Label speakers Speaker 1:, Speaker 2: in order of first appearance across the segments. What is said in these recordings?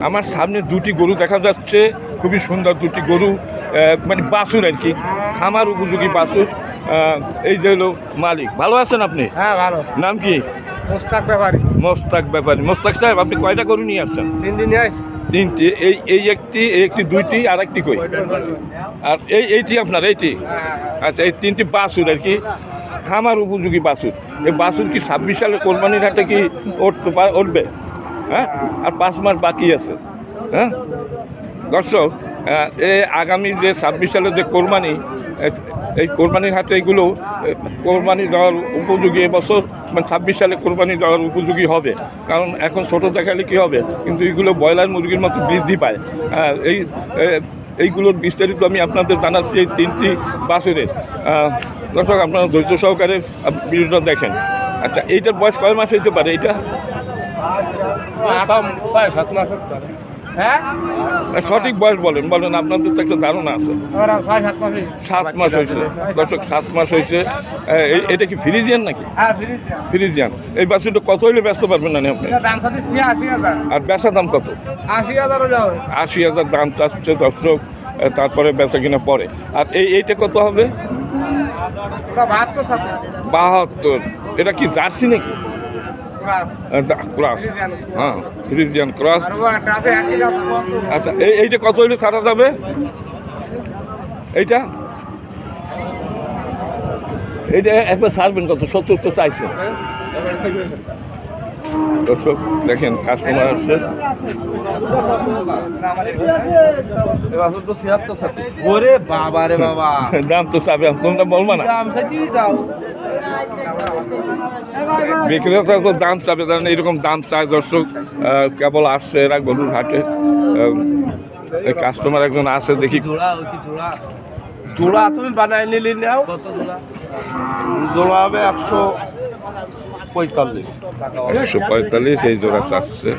Speaker 1: আমার সামনে দুটি গরু দেখা যাচ্ছে খুবই সুন্দর দুটি গরু মানে বাছুর আর কি খামার উপযোগী আহ, এই যে হলো মালিক। ভালো আছেন আপনি?
Speaker 2: হ্যাঁ ভালো।
Speaker 1: নাম কি?
Speaker 2: মোস্তাক ব্যাপারী।
Speaker 1: মোস্তাক ব্যাপারী। মোস্তাক সাহেব আপনি কয়টা গরু নিয়ে আসছেন?
Speaker 2: তিন দিন আসি
Speaker 1: তিনটি। এই এই একটি এই একটি দুইটি আর একটি কই আর এই এইটি আপনার এইটি? আচ্ছা এই তিনটি বাছুর আর কি খামার উপযোগী বাছুর। এই বাছুর কি ছাব্বিশ সালে কোরবানির হাটে কি উঠতে উঠবে? হ্যাঁ? আর পাঁচ মাস বাকি আছে হ্যাঁ? দর্শক এই আগামী যে ছাব্বিশ সালের যে কোরবানি, এই কোরবানির হাতে এগুলো কোরবানি দেওয়ার উপযোগী এবছর মানে ছাব্বিশ সালে কোরবানি দেওয়ার উপযোগী হবে। কারণ এখন ছোটো দেখালে কী হবে? কিন্তু এগুলো ব্রয়লার মুরগির মতো বৃদ্ধি পায়। এই এইগুলোর বিস্তারিত আমি আপনাদের জানাচ্ছি এই তিনটি বাছুরের দর্শক, আপনারা ধৈর্য সহকারে ভিডিওটা দেখেন। আচ্ছা এইটার বয়স কয় মাস হইতে পারে? এটা
Speaker 2: হ্যাঁ?
Speaker 1: সঠিক বয়স বলেন বলেন আপনাদের তো একটা ধারণা আছে।
Speaker 2: সাত মাস হয়েছে।
Speaker 1: দর্শক সাত মাস হয়েছে। এটা কি ফ্রিজিয়ান নাকি?
Speaker 2: হ্যাঁ
Speaker 1: ফ্রিজিয়ান। এই বাছুরটা কত হইলে ব্যস্ত পারবেন না আপনি?
Speaker 2: হাজার।
Speaker 1: আর বেচা দাম কত?
Speaker 2: আশি হাজারও যাবে
Speaker 1: আশি হাজার দাম চাচ্ছে দর্শক তারপরে বেচা কিনা পরে। আর এই এইটা কত হবে?
Speaker 2: বাহাত্তর।
Speaker 1: এটা কি জার্সি নাকি? ক্রস। হ্যাঁ ফ্রিজিয়ান ক্রস। আচ্ছা এই এইটা কত হইলে? ছাড়া যাবে এইটা? এইটা একবার ছাড়বেন কত? সত্তর তো চাইছে। দর্শক দেখেন কাস্টমার আসছে।
Speaker 3: ওরে বাবা রে বাবা।
Speaker 1: দাম তো চাবে তোমরা বলবা না?
Speaker 3: দাম চাইতেই যাও
Speaker 1: বিক্রেতা তো দাম চাবে কারণ এরকম দাম চায় দর্শক কেবল আসছে এরা গরুর হাটে। কাস্টমার একজন আছে দেখি।
Speaker 3: জোড়া
Speaker 2: তুমি বানাই নিলি নাও।
Speaker 3: জোড়া
Speaker 2: হবে একশো পঁয়তাল্লিশ।
Speaker 1: একশো পঁয়তাল্লিশ এই জোড়া চাচ্ছে।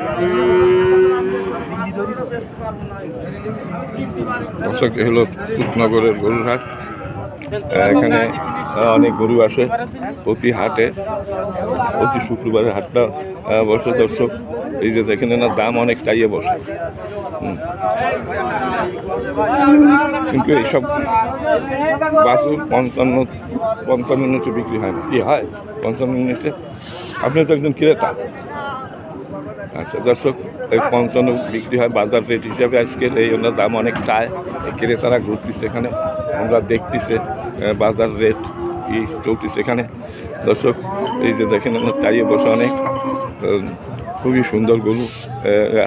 Speaker 1: দর্শক হলো সুখনগরের গরুর হাট এখানে অনেক গরু আসে প্রতি হাটে। প্রতি শুক্রবারের হাটটা বসে দর্শক। এই যে দেখেন না দাম অনেক চাইয়ে বসে। কিন্তু এইসব বাসুর পঞ্চান্ন পঞ্চান্ন নিচে বিক্রি হয় না। কি হয়? পঞ্চান্ন নিচে? আপনি তো একজন ক্রেতা। আচ্ছা দর্শক, এই পঞ্চান্ন বিক্রি হয় বাজার রেট হিসাবে। আজকের এই জন্য দাম অনেক চায়। ক্রেতারা ঘুরতেছে এখানে। আমরা দেখতেছে বাজার রেট কি চলতেছে এখানে। দর্শক, এই যে দেখেন আমরা চাইয়ে বসে অনেক। খুবই সুন্দর গরু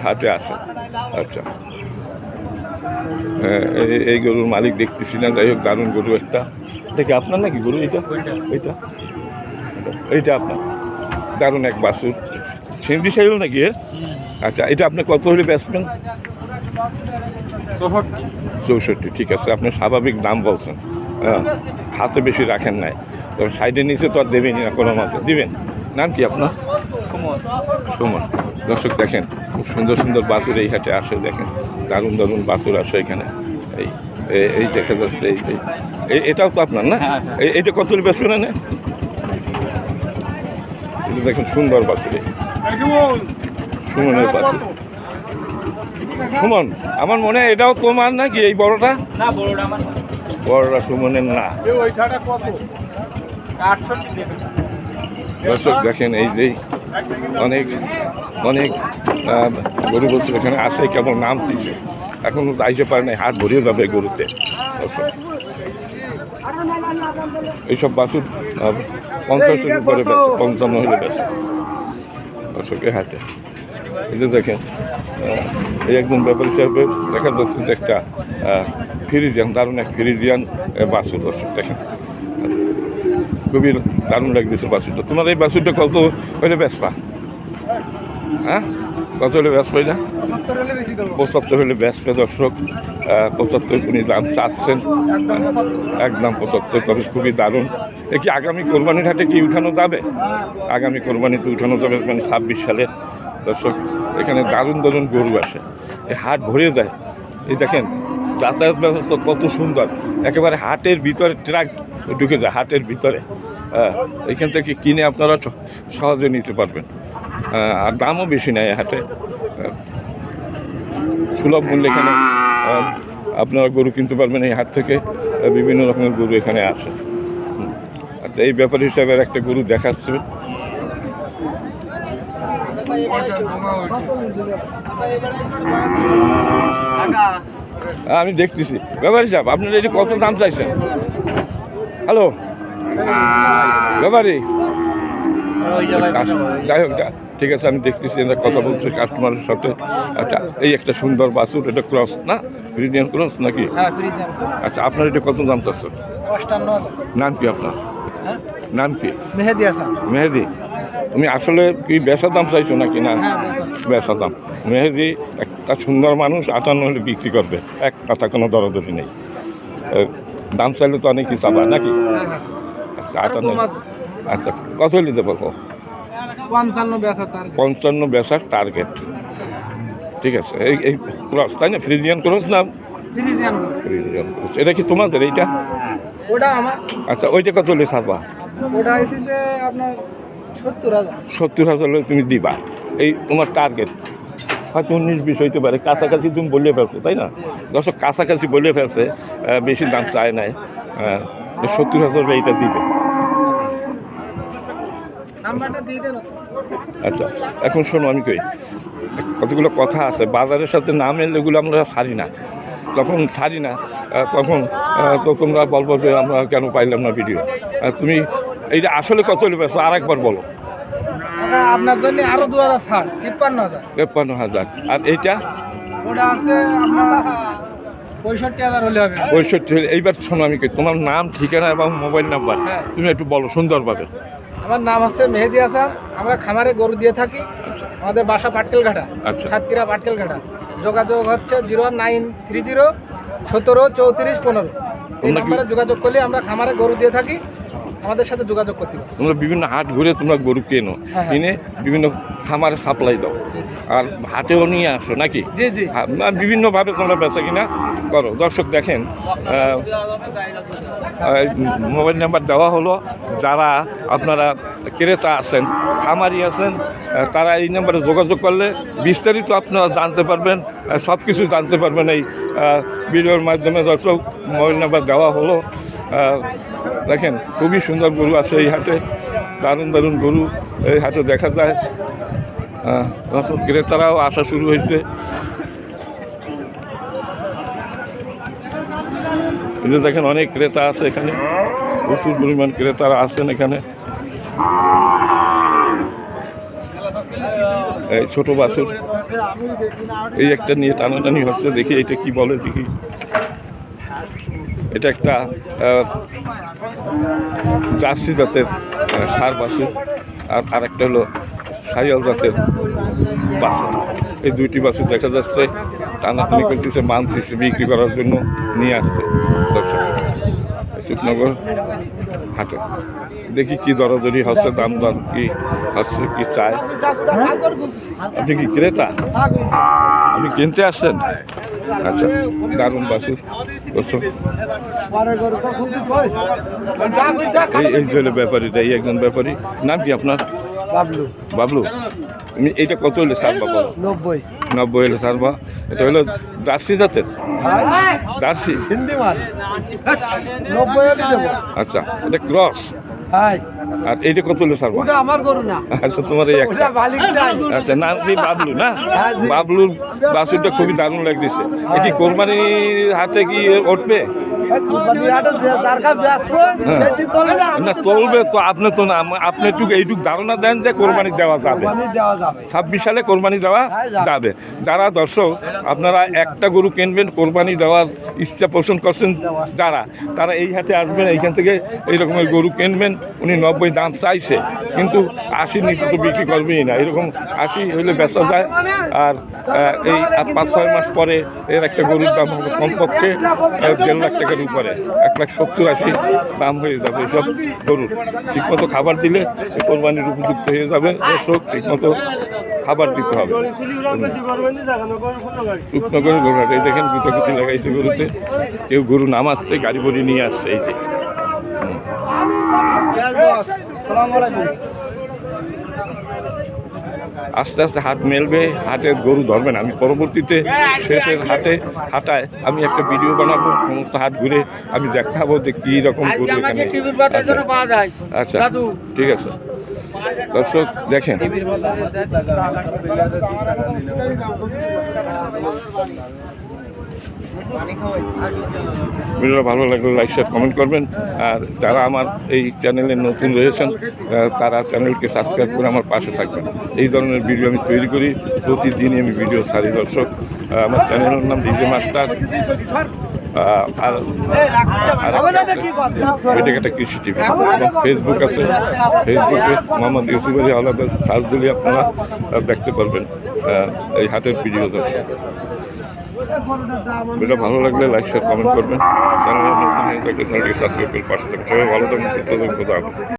Speaker 1: হাটে আসে। আচ্ছা। হ্যাঁ, এই- গরুর মালিক দেখতেছি না যাই হোক দারুণ গরু একটা। এটা কি আপনার নাকি গরু এটা এইটা? এইটা আপনার। দারুণ এক বাসুর সিন্ধি সাইল নাকি? আচ্ছা এটা আপনি কত হলে বেচবেন? চৌষট্টি ঠিক আছে। আপনি স্বাভাবিক দাম বলছেন। হ্যাঁ হাতে বেশি রাখেন নাই। তবে সাইডের নিচে তো আর দেবেনই না কোনো মতো। দিবেন? নাম কি আপনার? সুমন। দর্শক দেখেন খুব সুন্দর সুন্দর বাছুর এই হাটে আসে দেখেন। দারুণ দারুণ বাছুর আসে এখানে। এই এই দেখা যাচ্ছে এই এটাও তো আপনার না? এই এইটা কত বেসবে না এটা দেখেন সুন্দর বাছুর এই। সুমনের বাছুর। সুমন আমার মনে হয় এটাও তোমার নাকি এই বড়টা?
Speaker 3: না বড়টা আমার
Speaker 1: বড়টা সুমনের না।
Speaker 2: ওই ছাড়া কত? আটষট্টি
Speaker 1: দর্শক দেখেন এই যে অনেক অনেক গরু বলছে এখানে আসে কেবল নাম দিছে। এখনও আইতে পারে নাই হাত ভরিয়ে যাবে গরুতে। এইসব বাসুর আহ, পঞ্চাশের উপরে বেছে পঞ্চান্ন হলে বেছে দর্শকের হাতে এই যে দেখেন এই একজন ব্যাপারী সাহেবের দেখা যাচ্ছে যে একটা ফিরিজিয়ান দারুণ এক ফ্রিজিয়ান বাছুর। দর্শক দেখেন। খুবই দারুণ লাগতেছে বাছুরটা তোমার এই বাছুরটা কত হইলে বেসপা হ্যাঁ? কত হলে
Speaker 2: পঁচাত্তর হলে বেশি দেবো।
Speaker 1: পঁচাত্তর হলে বেসপে দর্শক। পঁচাত্তর উনি দাম চাচ্ছেন। একদম পঁচাত্তর। তবে খুবই দারুণ। এ কি আগামী কোরবানির হাটে কি উঠানো যাবে? আগামী কোরবানিতে উঠানো যাবে মানে ছাব্বিশ সালে দর্শক এখানে দারুণ দারুণ গরু আসে। এই হাট ভরে যায়। এই দেখেন যাতায়াত ব্যবস্থা কত সুন্দর। একেবারে হাটের ভিতরে ট্রাক ঢুকে যায় হাটের ভিতরে। হ্যাঁ, এখান থেকে কিনে আপনারা সহজে নিতে পারবেন। আহ, আর দামও বেশি নেয় হাটে। আহ, সুলভ মূল্যে এখানে আপনারা গরু কিনতে পারবেন এই হাট থেকে। বিভিন্ন রকমের গরু এখানে আসে। আচ্ছা এই ব্যাপার হিসাবে আর একটা গরু দেখাচ্ছে। আমি দেখতেছি। ব্যাপারী সাহেব আপনারা এটি কত দাম চাইছেন? হ্যালো? ব্যাপারী? যাই হোক যা- ঠিক আছে আমি দেখতেছি এটা কথা বলছি কাস্টমারের সাথে। আচ্ছা এই একটা সুন্দর বাসুর এটা ক্রস না? ফ্রিজিয়ান ক্রস নাকি?
Speaker 3: হ্যাঁ
Speaker 1: আচ্ছা আপনার এটা কত দাম চাচ্ছেন? নাম কি আপনার?
Speaker 3: হ্যাঁ?
Speaker 1: নাম কি
Speaker 3: মেহেদি হাসান।
Speaker 1: মেহেদি? তুমি আসলে কি বেচা দাম চাইছো নাকি? না?
Speaker 3: হ্যাঁ। বেচা
Speaker 1: দাম। মেহেদি একটা সুন্দর মানুষ আটান্ন হলে বিক্রি করবে। এক কথা কোনো দরদরি নেই। দাম চাইলে তো অনেক অনেকই চাবা নাকি? আচ্ছা আটান্ন আচ্ছা কত হলে দেবো?
Speaker 3: পঞ্চান্ন
Speaker 1: পঞ্চান্ন বেচার টার্গেট ঠিক আছে এই এই ক্রস তাই না? ফ্রিজিয়ান ক্রস না?
Speaker 3: ফ্রিজিয়ান
Speaker 1: ক্রস এটা কি তোমাদের এইটা?
Speaker 3: ওটা আমার।
Speaker 1: আচ্ছা ওইটা কত হলে ছাড়বা?
Speaker 3: ওটা যে আপনার সত্তর হাজার।
Speaker 1: সত্তর হাজার হলে তুমি দিবা। এই তোমার টার্গেট হয়তো উনিশ বিশ হইতে পারে কাছাকাছি তুমি বলে ফেলছো তাই না? দর্শক কাছাকাছি বলে ফেলছে বেশি দাম চায় নাই সত্তর হাজার এইটা দিবে। আচ্ছা এখন শোনো আমি কই কতগুলো কথা আছে বাজারের সাথে না মেলে এগুলো আমরা ছাড়ি না। যখন ছাড়ি না তখন তো তোমরা বলব যে আমরা কেন পাইলাম না ভিডিও। তুমি এইটা আসলে কত হলে আর একবার বলো।
Speaker 3: টাকা আপনার জন্য আরও দু হাজার ছাড় তিপ্পান্ন হাজার।
Speaker 1: তেপ্পান্ন হাজার। আর এইটা?
Speaker 3: ওটা আছে আপনার পঁয়ষট্টি হাজার হলে হবে।
Speaker 1: পঁয়ষট্টি হলে এইবার শোনো আমি কই, তোমার নাম ঠিকানা এবং মোবাইল নাম্বার
Speaker 3: হ্যাঁ।
Speaker 1: তুমি একটু বলো সুন্দরভাবে।
Speaker 3: আমার নাম হচ্ছে মেহেদি হাসান। আমরা খামারে গরু দিয়ে থাকি। আমাদের বাসা পাটকেল ঘাটা
Speaker 1: আচ্ছা।
Speaker 3: সাতক্ষীরা পাটকেল ঘাটা যোগাযোগ হচ্ছে জিরো নাইন থ্রি জিরো সতেরো চৌত্রিশ পনেরো। এই নাম্বারে যোগাযোগ করলে আমরা খামারে গরু দিয়ে থাকি। আমাদের সাথে যোগাযোগ করতে পারি।
Speaker 1: তোমরা বিভিন্ন হাট ঘুরে তোমরা গরু কেনো
Speaker 3: হ্যাঁ।
Speaker 1: কিনে বিভিন্ন খামারে সাপ্লাই দাও। আর হাটেও নিয়ে আসো নাকি?
Speaker 3: জি জি।
Speaker 1: হ্যাঁ, বিভিন্নভাবে তোমরা বেচা কিনা করো। দর্শক দেখেন মোবাইল নাম্বার দেওয়া হলো। যারা আপনারা ক্রেতা আছেন খামারি আছেন তারা এই নাম্বারে যোগাযোগ করলে বিস্তারিত আপনারা জানতে পারবেন সব কিছু জানতে পারবেন এই ভিডিওর মাধ্যমে। দর্শক মোবাইল নাম্বার দেওয়া হলো। দেখেন, খুবই সুন্দর গরু আছে এই হাটে। দারুণ দারুণ গরু এই হাটে দেখা যায়। ক্রেতারাও আসা শুরু হয়েছে। কিন্তু দেখেন, অনেক ক্রেতা আছে এখানে। প্রচুর পরিমাণ ক্রেতারা আছেন এখানে। এই ছোট বাছুর। এই একটা নিয়ে টানাটানি হচ্ছে, দেখি এটা কি বলে, দেখি। এটা একটা জার্সি জাতের ষাঁড় বাছুর আর আরেকটা হলো সাইয়াল জাতের বাছুর এই দুইটি বাছুর দেখা যাচ্ছে টানাটানি করতেছে, মানতেছে, বিক্রি করার জন্য নিয়ে আসছে দর্শক সুখনগর হাটে। দেখি কি দরাদরি হচ্ছে, দাম দর কি হচ্ছে, কি চায় আপনি কি ক্রেতা? আপনি কিনতে আসছেন? আচ্ছা দারুণ দর্শক। এই এই জেলে ব্যাপারীটা এই একজন ব্যাপারী। নাম কি আপনার?
Speaker 3: বাবলু।
Speaker 1: বাবলু। এইটা কত হলে সারবা বলো?
Speaker 3: নব্বই।
Speaker 1: নব্বই হলে সারবা। এটা হলো জার্সি জাতের? জার্সি
Speaker 3: হিন্দি মাল। নব্বই হলে
Speaker 1: আচ্ছা এটা ক্রস। আর এইটা কত হলে সারবা
Speaker 3: ওটা আমার গরু না।
Speaker 1: আচ্ছা তোমার এই
Speaker 3: ওটা মালিকটাই।
Speaker 1: আচ্ছা না বাবলু না?
Speaker 3: হ্যাঁ।
Speaker 1: বাবলুর বাসুরটা খুবই দারুণ লাগতেছে। এটি কি কোরবানি হাতে কি উঠবে?
Speaker 3: তোলে না
Speaker 1: তুলবে তো আপনি তো না আপনি একটু এইটুক ধারণা দেন যে কোরবানি দেওয়া যাবে। ছাব্বিশ সালে কোরবানি দেওয়া
Speaker 3: হ্যাঁ, যাবে।
Speaker 1: যারা দর্শক আপনারা একটা গরু কিনবেন কোরবানি দেওয়ার ইচ্ছা পোষণ করছেন যারা তারা এই হাটে আসবেন এইখান থেকে এই রকমের গরু কিনবেন উনি নব্বই দাম চাইছে কিন্তু আশির নিচে তো বিক্রি করবেই না। এরকম আশি হইলে বেচা যায়। আর এই পাঁচ ছয় মাস পরে এর একটা গরুর দাম কমপক্ষে দেড় লাখ টাকার উপরে এক লাখ সত্তর আশি দাম হয়ে যাবে এসব গরুর। ঠিকমতো খাবার দিলে কোরবানির উপযুক্ত হয়ে যাবে। দর্শক, ঠিকমতো খাবার দিতে হবে। শুকনো গরুটা এই দেখেন গুতাগুতি লাগাইছে গরুতে। কেউ গরু নাম আসছে গাড়ি বড়ি নিয়ে আসছে, এই যে। আস্তে আস্তে হাত মেলবে হাতের গরু ধরবে না। আমি পরবর্তীতে শেষের হাতে হাঁটায় আমি একটা ভিডিও বানাবো সমস্ত হাত ঘুরে আমি দেখাবো যে কী রকম গরু এখানে আচ্ছা ঠিক আছে। দর্শক দেখেন। ভিডিওটা ভালো লাগলে লাইক শেয়ার কমেন্ট করবেন। আর যারা আমার এই চ্যানেলে নতুন রয়েছেন তারা চ্যানেলকে সাবস্ক্রাইব করে আমার পাশে থাকবেন। এই ধরনের ভিডিও আমি তৈরি করি। প্রতিদিনই আমি ভিডিও সারি দর্শক। আমার চ্যানেলের নাম ডিজে মাস্টার আর একটা কৃষি টিভি। ফেসবুক আছে। ফেসবুকে মোহাম্মদ ইউসুফ আলী আলাদা সার্চ দিলে আপনারা দেখতে পারবেন এই হাতের ভিডিও দর্শক। ভিডিও ভালো লাগলে লাইক শেয়ার কমেন্ট করবেন চ্যানেলে নতুন হয়ে থাকলে চ্যানেলটিকে সাবস্ক্রাইব করে পাশে থাকবেন সবাই ভালো থাকবেন, সুস্থ থাকবেন।